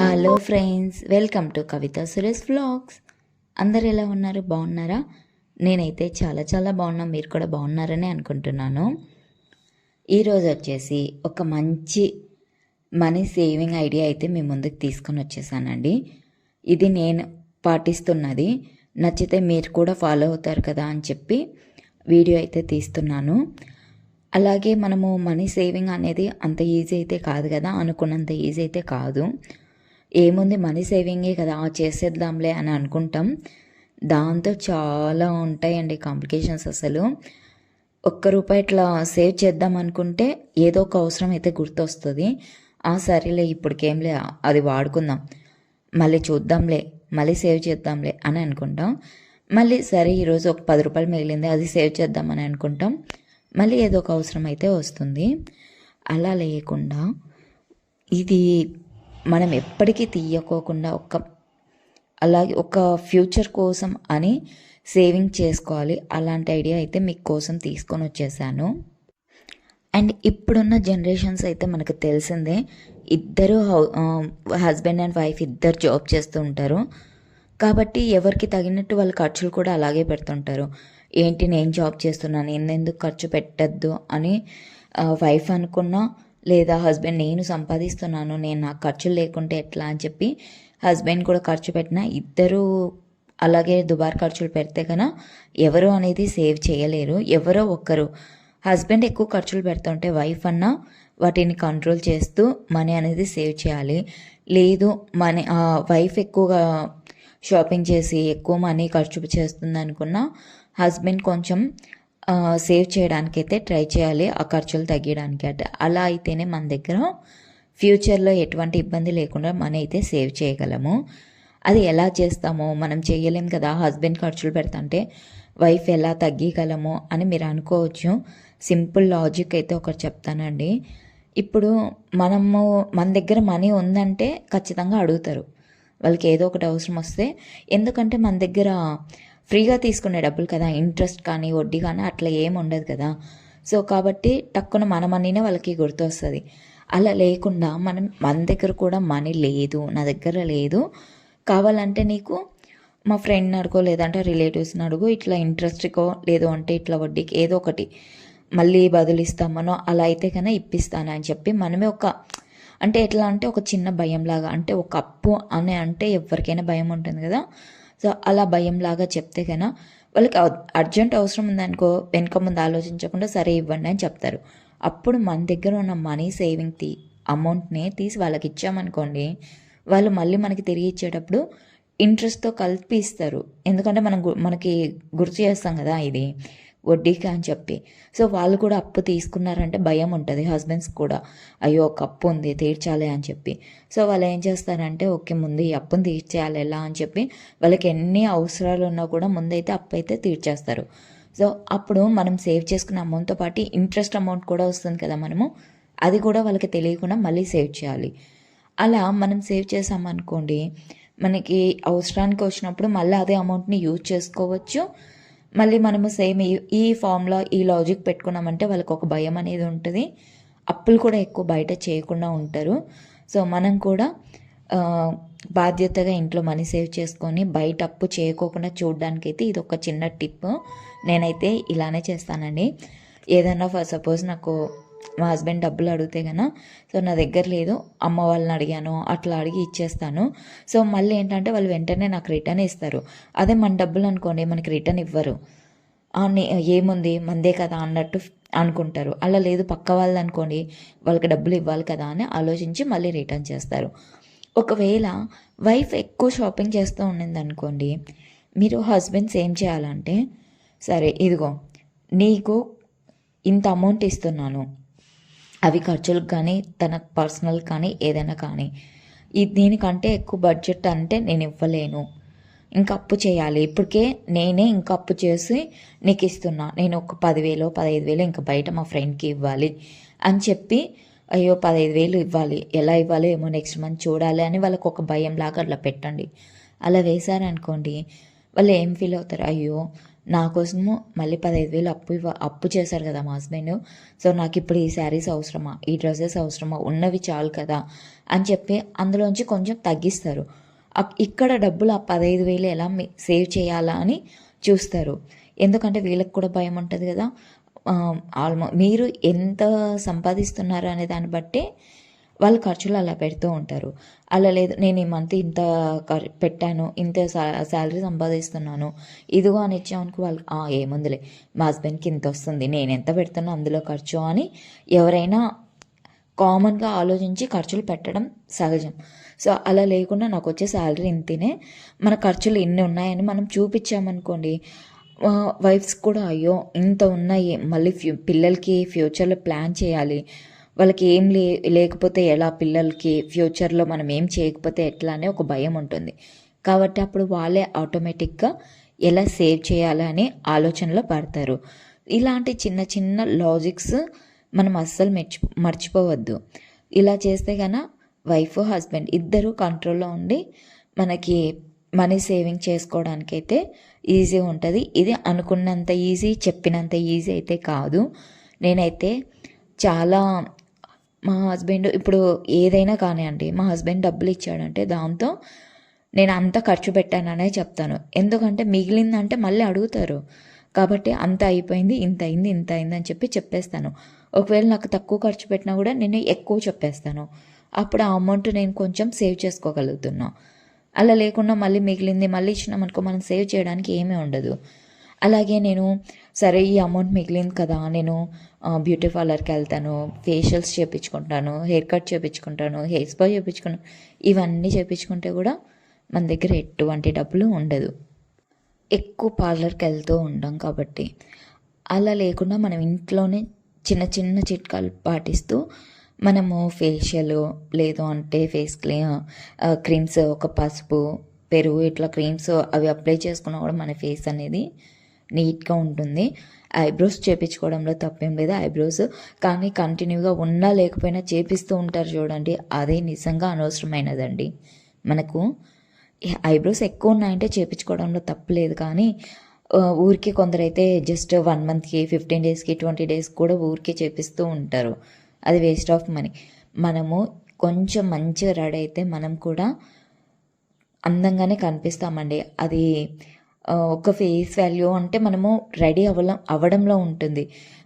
Hello friends welcome to Kavitha Suresh vlogs అందరు ఎలా ఉన్నారు? బాగున్నారా? నేనైతే చాలా చాలా బాగున్నా మీరు కూడా బాగున్నారని అనుకుంటున్నాను. ఈరోజు వచ్చేసి ఒక మంచి మనీ సేవింగ్ ఐడియా అయితే మీ ముందుకు తీసుకొని వచ్చేసానండి. ఇది నేను పాటిస్తున్నది. నచ్చితే మీరు కూడా ఫాలో అవుతారు కదా అని చెప్పి వీడియో అయితే తీస్తున్నాను. అలాగే మనము మనీ సేవింగ్ అనేది అంత ఈజీ అయితే కాదు కదా? అనుకున్నంత ఈజీ అయితే కాదు. ఏముంది మనీ సేవింగే కదా ఆ చేసేద్దాంలే అని అనుకుంటాం. దాంతో చాలా ఉంటాయండి కాంప్లికేషన్స్ అసలు. ఒక్క రూపాయి ఇట్లా సేవ్ చేద్దాం అనుకుంటే ఏదో ఒక అవసరం అయితే గుర్తొస్తుంది. ఆ సరేలే ఇప్పటికేంలే అది వాడుకుందాం. మళ్ళీ చూద్దాంలే మళ్ళీ సేవ్ చేద్దాంలే అని అనుకుంటాం. మళ్ళీ సరే ఈరోజు ఒక పది రూపాయలు మిగిలింది అది సేవ్ చేద్దామని అనుకుంటాం. మళ్ళీ ఏదో ఒక అవసరం అయితే వస్తుంది. అలా లేకుండా ఇది మనం ఎప్పటికీ తీయకోకుండా ఒక అలాగే ఒక ఫ్యూచర్ కోసం అని సేవింగ్ చేసుకోవాలి. అలాంటి ఐడియా అయితే మీకు కోసం తీసుకొని వచ్చేసాను. అండ్ ఇప్పుడున్న జనరేషన్స్ అయితే మనకు తెలిసిందే ఇద్దరు హస్బెండ్ అండ్ వైఫ్ ఇద్దరు జాబ్ చేస్తూ ఉంటారు. కాబట్టి ఎవరికి తగినట్టు వాళ్ళ ఖర్చులు కూడా అలాగే పెడుతుంటారు. ఏంటి నేను జాబ్ చేస్తున్నాను ఎందుకు ఖర్చు పెట్టద్దు అని వైఫ్ అనుకున్నా లేదా హస్బెండ్ నేను సంపాదిస్తున్నాను నేను నాకు ఖర్చులు లేకుంటే ఎట్లా? అని చెప్పి హస్బెండ్ కూడా ఖర్చు పెట్టినా ఇద్దరు అలాగే దుబార్ ఖర్చులు పెడితే కన్నా ఎవరు అనేది సేవ్ చేయలేరు ఎవరో ఒక్కరు. హస్బెండ్ ఎక్కువ ఖర్చులు పెడుతుంటే వైఫ్ అన్న వాటిని కంట్రోల్ చేస్తూ మనీ అనేది సేవ్ చేయాలి. లేదు మనీ వైఫ్ ఎక్కువగా షాపింగ్ చేసి ఎక్కువ మనీ ఖర్చు చేస్తుంది అనుకున్న హస్బెండ్ కొంచెం సేవ్ చేయడానికి అయితే ట్రై చేయాలి ఆ ఖర్చులు తగ్గడానికి అంటే. అలా అయితేనే మన దగ్గర ఫ్యూచర్లో ఎటువంటి ఇబ్బంది లేకుండా మనీ అయితే సేవ్ చేయగలము. అది ఎలా చేస్తామో మనం చేయలేం కదా హస్బెండ్ ఖర్చులు పెడతంటే వైఫ్ ఎలా తగ్గగలము అని మీరు అనుకోవచ్చు. సింపుల్ లాజిక్ అయితే ఒకటి చెప్తానండి. ఇప్పుడు మనము మన దగ్గర మనీ ఉందంటే ఖచ్చితంగా అడుగుతారు. వాళ్ళకి ఏదో ఒకటి అవసరం వస్తే. ఎందుకంటే మన దగ్గర ఫ్రీగా తీసుకునే డబ్బులు కదా ఇంట్రెస్ట్ కానీ వడ్డీ కానీ అట్లా ఏం ఉండదు కదా. సో కాబట్టి టక్కున మన మనీనే వాళ్ళకి గుర్తొస్తుంది. అలా లేకుండా మనం మన దగ్గర కూడా మనీ లేదు నా దగ్గర లేదు. కావాలంటే నీకు మా ఫ్రెండ్ని అడుగో లేదంటే రిలేటివ్స్ని అడుగు ఇట్లా ఇంట్రెస్ట్కో లేదో అంటే ఇట్లా వడ్డీకి ఏదో ఒకటి మళ్ళీ బదులిస్తామనో అలా అయితే కన్నా ఇప్పిస్తాను అని చెప్పి మనమే ఒక అంటే ఎట్లా అంటే ఒక చిన్న భయం లాగా అంటే ఒక అప్పు అని అంటే ఎవరికైనా భయం ఉంటుంది కదా. సో అలా భయంలాగా చెప్తే కన్నా వాళ్ళకి అర్జెంట్ అవసరం ఉందనుకో వెనక ముందు ఆలోచించకుండా సరే ఇవ్వండి అని చెప్తారు. అప్పుడు మన దగ్గర ఉన్న మనీ సేవింగ్ తీ అమౌంట్ని తీసి వాళ్ళకి ఇచ్చామనుకోండి వాళ్ళు మళ్ళీ మనకి తిరిగి ఇచ్చేటప్పుడు ఇంట్రెస్ట్తో కలిపి ఇస్తారు. ఎందుకంటే మనం మనకి గుర్తు చేస్తాం కదా ఇది. వడ్డీకి అని చెప్పి. సో వాళ్ళు కూడా అప్పు తీసుకున్నారంటే భయం ఉంటుంది. హస్బెండ్స్ కూడా అయ్యో ఒక అప్పు ఉంది తీర్చాలి అని చెప్పి. సో వాళ్ళు ఏం చేస్తారంటే ఓకే ముందు ఈ అప్పుని తీర్చేయాలి ఎలా? అని చెప్పి వాళ్ళకి ఎన్ని అవసరాలు ఉన్నా కూడా ముందైతే అప్పు అయితే తీర్చేస్తారు. సో అప్పుడు మనం సేవ్ చేసుకున్న అమౌంట్తో పాటు ఇంట్రెస్ట్ అమౌంట్ కూడా వస్తుంది కదా మనము. అది కూడా వాళ్ళకి తెలియకుండా మళ్ళీ సేవ్ చేయాలి. అలా మనం సేవ్ చేసామనుకోండి మనకి అవసరానికి వచ్చినప్పుడు మళ్ళీ అదే అమౌంట్ని యూజ్ చేసుకోవచ్చు. మళ్ళీ మనము సేమ్ ఈ ఫామ్లో ఈ లాజిక్ పెట్టుకున్నామంటే వాళ్ళకి ఒక భయం అనేది ఉంటుంది. అప్పులు కూడా ఎక్కువ బయట చేయకుండా ఉంటారు. సో మనం కూడా బాధ్యతగా ఇంట్లో మనీ సేవ్ చేసుకొని బయట అప్పు చేయకోకుండా చూడడానికి అయితే ఇది ఒక చిన్న టిప్ నేనైతే ఇలానే చేస్తానండి. ఏదైనా ఫర్ సపోజ్ నాకు మా హస్బెండ్ డబ్బులు అడిగితే కన్నా సో నా దగ్గర లేదు అమ్మ వాళ్ళని అడిగాను అట్లా అడిగి ఇచ్చేస్తాను. సో మళ్ళీ ఏంటంటే వాళ్ళు వెంటనే నాకు రిటర్న్ ఇస్తారు. అదే మన డబ్బులు అనుకోండి మనకి రిటర్న్ ఇవ్వరు. ఏముంది? మందే కదా అన్నట్టు అనుకుంటారు. అలా లేదు పక్క వాళ్ళు అనుకోండి వాళ్ళకి డబ్బులు ఇవ్వాలి కదా అని ఆలోచించి మళ్ళీ రిటర్న్ చేస్తారు. ఒకవేళ వైఫ్ ఎక్కువ షాపింగ్ చేస్తూ ఉండింది అనుకోండి మీరు హస్బెండ్స్ ఏం చేయాలంటే సరే ఇదిగో నీకు ఇంత అమౌంట్ ఇస్తున్నాను అవి ఖర్చులకు కానీ తన పర్సనల్ కానీ ఏదైనా కానీ. ఈ దీనికంటే ఎక్కువ బడ్జెట్ అంటే నేను ఇవ్వలేను. ఇంకా అప్పు చేయాలి. ఇప్పటికే నేనే ఇంకా అప్పు చేసి నీకు ఇస్తున్నా. నేను ఒక పదివేలు పదహైదు వేలు ఇంకా బయట మా ఫ్రెండ్కి ఇవ్వాలి అని చెప్పి అయ్యో పదహైదు వేలు ఇవ్వాలి. ఎలా ఇవ్వాలి ఏమో నెక్స్ట్ మంత్ చూడాలి అని వాళ్ళకు ఒక భయం లాగా అట్లా పెట్టండి. అలా వేశారనుకోండి వాళ్ళు ఏం ఫీల్ అవుతారు? అయ్యో నా కోసము మళ్ళీ పదహైదు వేలు అప్పు ఇవ్వ అప్పు చేశారు కదా మా హస్బెండ్. సో నాకు ఇప్పుడు ఈ శారీస్ అవసరమా? ఈ డ్రెస్సెస్ అవసరమా? ఉన్నవి చాలు కదా? అని చెప్పి అందులోంచి కొంచెం తగ్గిస్తారు. ఇక్కడ డబ్బులు ఆ పదహైదు వేలు ఎలా సేవ్ చేయాలా అని చూస్తారు. ఎందుకంటే వీళ్ళకి కూడా భయం ఉంటుంది కదా. ఆల్మో మీరు ఎంత సంపాదిస్తున్నారు అనే దాన్ని బట్టి వాళ్ళు ఖర్చులు అలా పెడుతూ ఉంటారు. అలా లేదు నేను ఈ మంత్ ఇంత ఖర్- పెట్టాను ఇంత శాలరీ సంపాదిస్తున్నాను ఇదిగో అని ఇచ్చామనుకో వాళ్ళు ఏముందిలే మా హస్బెండ్కి ఇంత వస్తుంది నేను ఎంత పెడుతున్నా అందులో ఖర్చు అని ఎవరైనా కామన్గా ఆలోచించి ఖర్చులు పెట్టడం సహజం. సో అలా లేకుండా నాకు వచ్చే శాలరీ ఇంతనే. మన ఖర్చులు ఇన్ని ఉన్నాయని మనం చూపించామనుకోండి వైఫ్స్ కూడా అయ్యో ఇంత ఉన్నాయి మళ్ళీ ఫ్యూ పిల్లలకి ఫ్యూచర్లో ప్లాన్ చేయాలి వాళ్ళకి ఏం లే లేకపోతే ఎలా పిల్లలకి ఫ్యూచర్లో మనం ఏం చేయకపోతే ఎట్లా అనే ఒక భయం ఉంటుంది. కాబట్టి అప్పుడు వాళ్ళే ఆటోమేటిక్గా ఎలా సేవ్ చేయాలని ఆలోచనలో పడతారు. ఇలాంటి చిన్న చిన్న లాజిక్స్ మనం అస్సలు మెర్చి మర్చిపోవద్దు. ఇలా చేస్తే కన్నా వైఫ్ హస్బెండ్ ఇద్దరు కంట్రోల్లో ఉండి మనకి మనీ సేవింగ్ చేసుకోవడానికి అయితే ఈజీ ఉంటుంది. ఇది అనుకున్నంత ఈజీ చెప్పినంత ఈజీ అయితే కాదు. నేనైతే చాలా మా హస్బెండ్ ఇప్పుడు ఏదైనా కానివ్వండి మా హస్బెండ్ డబ్బులు ఇచ్చాడంటే దాంతో నేను అంత ఖర్చు పెట్టాననే చెప్తాను. ఎందుకంటే మిగిలిందంటే మళ్ళీ అడుగుతారు. కాబట్టి అంత అయిపోయింది ఇంత అయింది ఇంత అయింది అని చెప్పి చెప్పేస్తాను. ఒకవేళ నాకు తక్కువ ఖర్చు పెట్టినా కూడా నేను ఎక్కువ చెప్పేస్తాను. అప్పుడు ఆ అమౌంట్ నేను కొంచెం సేవ్ చేసుకోగలుగుతున్నా. అలా లేకుండా మళ్ళీ మిగిలింది మళ్ళీ ఇచ్చినాం అనుకో మనం సేవ్ చేయడానికి ఏమీ ఉండదు. అలాగే నేను సరే ఈ అమౌంట్ మిగిలింది కదా నేను బ్యూటీ పార్లర్కి వెళ్తాను ఫేషియల్స్ చేయించుకుంటాను హెయిర్ కట్ చేయించుకుంటాను హెయిర్ స్పా చేయించుకుంటాను ఇవన్నీ చేయించుకుంటే కూడా మన దగ్గర ఎటువంటి డబ్బులు ఉండదు. ఎక్కువ పార్లర్కి వెళ్తూ ఉంటాం కాబట్టి. అలా లేకుండా మనం ఇంట్లోనే చిన్న చిన్న చిట్కాలు పాటిస్తూ మనము ఫేషియల్ లేదు అంటే ఫేస్ క్లీ క్రీమ్స్ ఒక పసుపు పెరుగు ఇట్లా క్రీమ్స్ అవి అప్లై చేసుకున్నా కూడా మన ఫేస్ అనేది నీట్గా ఉంటుంది. ఐబ్రోస్ చేపించుకోవడంలో తప్పేం లేదు. ఐబ్రోస్ కానీ కంటిన్యూగా ఉన్నా లేకపోయినా చేపిస్తూ ఉంటారు చూడండి. అదే నిజంగా అనవసరమైనదండి. మనకు ఐబ్రోస్ ఎక్కువ ఉన్నాయంటే చేపించుకోవడంలో తప్పలేదు కానీ ఊరికే కొందరైతే జస్ట్ వన్ మంత్కి ఫిఫ్టీన్ డేస్కి ట్వంటీ డేస్ కూడా ఊరికే చేపిస్తూ ఉంటారు. అది వేస్ట్ ఆఫ్ మనీ. మనము కొంచెం మంచిగా రెడీ అయితే మనం కూడా అందంగానే కనిపిస్తామండి. అది ఒక ఫేస్ వాల్యూ అంటే మనము రెడీ అవ్వడం అవ్వడంలో ఉంటుంది.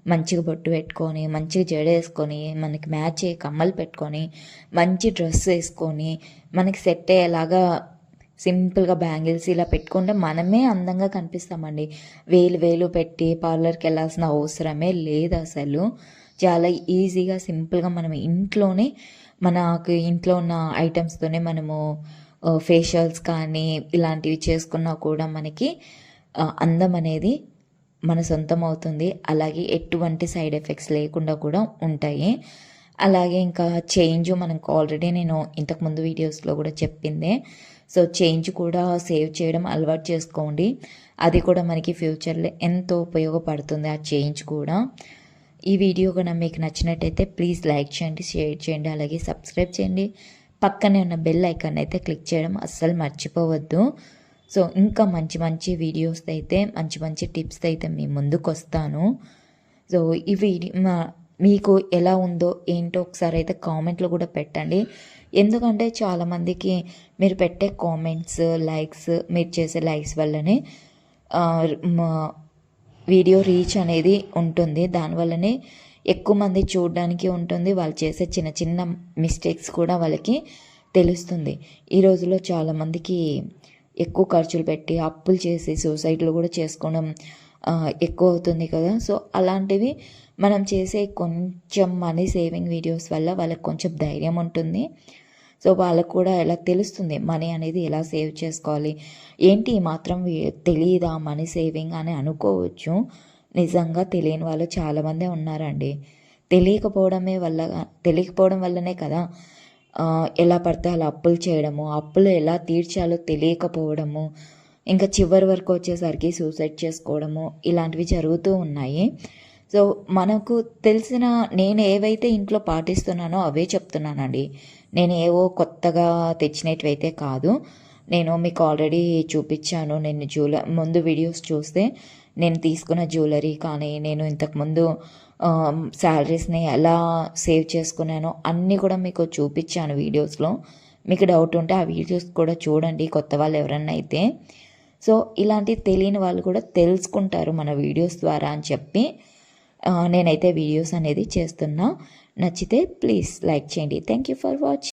మంచిగా బొట్టు పెట్టుకొని మంచిగా జడ వేసుకొని మనకి మ్యాచ్ అయ్యే కమ్మలు పెట్టుకొని మంచి డ్రెస్ వేసుకొని మనకి సెట్ అయ్యేలాగా సింపుల్గా బ్యాంగిల్స్ ఇలా పెట్టుకుంటే మనమే అందంగా కనిపిస్తామండి. వేలు వేలు పెట్టి పార్లర్కి వెళ్ళాల్సిన అవసరమే లేదు అసలు. చాలా ఈజీగా సింపుల్గా మనం ఇంట్లోనే మనకు ఇంట్లో ఉన్న ఐటమ్స్తోనే మనము ఫేషియల్స్ కానీ ఇలాంటివి చేసుకున్నా కూడా మనకి అందం అనేది మన సొంతం అవుతుంది. అలాగే ఎటువంటి సైడ్ ఎఫెక్ట్స్ లేకుండా కూడా ఉంటాయి. అలాగే ఇంకా చేంజ్ మనకు ఆల్రెడీ నేను ఇంతకుముందు వీడియోస్లో కూడా చెప్పిందే. సో చేంజ్ కూడా సేవ్ చేయడం అలవాటు చేసుకోండి. అది కూడా మనకి ఫ్యూచర్లో ఎంతో ఉపయోగపడుతుంది ఆ చేంజ్ కూడా. ఈ వీడియో కనుక మీకు నచ్చినట్టయితే ప్లీజ్ లైక్ చేయండి షేర్ చేయండి అలాగే సబ్స్క్రైబ్ చేయండి. పక్కనే ఉన్న బెల్ ఐకాన్ అయితే క్లిక్ చేయడం అస్సలు మర్చిపోవద్దు. సో ఇంకా మంచి మంచి వీడియోస్ అయితే మంచి మంచి టిప్స్ అయితే మీ ముందుకు వస్తాను. సో ఈ వీడియో మా మీకు ఎలా ఉందో ఏంటో ఒకసారి అయితే కామెంట్లో కూడా పెట్టండి. ఎందుకంటే చాలామందికి మీరు పెట్టే కామెంట్స్ లైక్స్ మీరు చేసే లైక్స్ వల్లనే మా వీడియో రీచ్ అనేది ఉంటుంది. దానివల్లనే ఎక్కువ మంది చూడడానికి ఉంటుంది. వాళ్ళు చేసే చిన్న చిన్న మిస్టేక్స్ కూడా వాళ్ళకి తెలుస్తుంది. ఈ రోజుల్లో చాలామందికి ఎక్కువ ఖర్చులు పెట్టి అప్పులు చేసి సూసైడ్లు కూడా చేసుకోవడం ఎక్కువ అవుతుంది కదా. సో అలాంటివి మనం చేసే కొంచెం మనీ సేవింగ్ వీడియోస్ వల్ల వాళ్ళకి కొంచెం ధైర్యం ఉంటుంది. సో వాళ్ళకు కూడా ఎలా తెలుస్తుంది మనీ అనేది ఎలా సేవ్ చేసుకోవాలి. ఏంటి మాత్రం తెలియదా మనీ సేవింగ్ అని అనుకోవచ్చు. నిజంగా తెలియని వాళ్ళు చాలామందే ఉన్నారండి. తెలియకపోవడమే వల్ల తెలియకపోవడం వల్లనే కదా ఎలా పడితే అలా అప్పులు చేయడము అప్పులు ఎలా తీర్చాలో తెలియకపోవడము ఇంకా చివరి వరకు వచ్చేసరికి సూసైడ్ చేసుకోవడము ఇలాంటివి జరుగుతూ ఉన్నాయి. సో మనకు తెలిసిన నేను ఏవైతే ఇంట్లో పాటిస్తున్నానో అవే చెప్తున్నానండి. నేను ఏవో కొత్తగా తెచ్చినట్టువైతే కాదు. నేను మీకు ఆల్రెడీ చూపించాను. నేను జూలై ముందు వీడియోస్ చూస్తే నేను తీసుకున్న జ్యువెలరీ కానీ నేను ఇంతకుముందు శాలరీస్ని ఎలా సేవ్ చేసుకున్నానో అన్నీ కూడా మీకు చూపించాను వీడియోస్లో మీకు డౌట్ ఉంటే ఆ వీడియోస్ కూడా చూడండి కొత్త వాళ్ళు ఎవరన్నా అయితే. సో ఇలాంటి తెలియని వాళ్ళు కూడా తెలుసుకుంటారు మన వీడియోస్ ద్వారా అని చెప్పి నేనైతే వీడియోస్ అనేది చేస్తున్నా. నచ్చితే ప్లీజ్ లైక్ చేయండి. Thank you for watching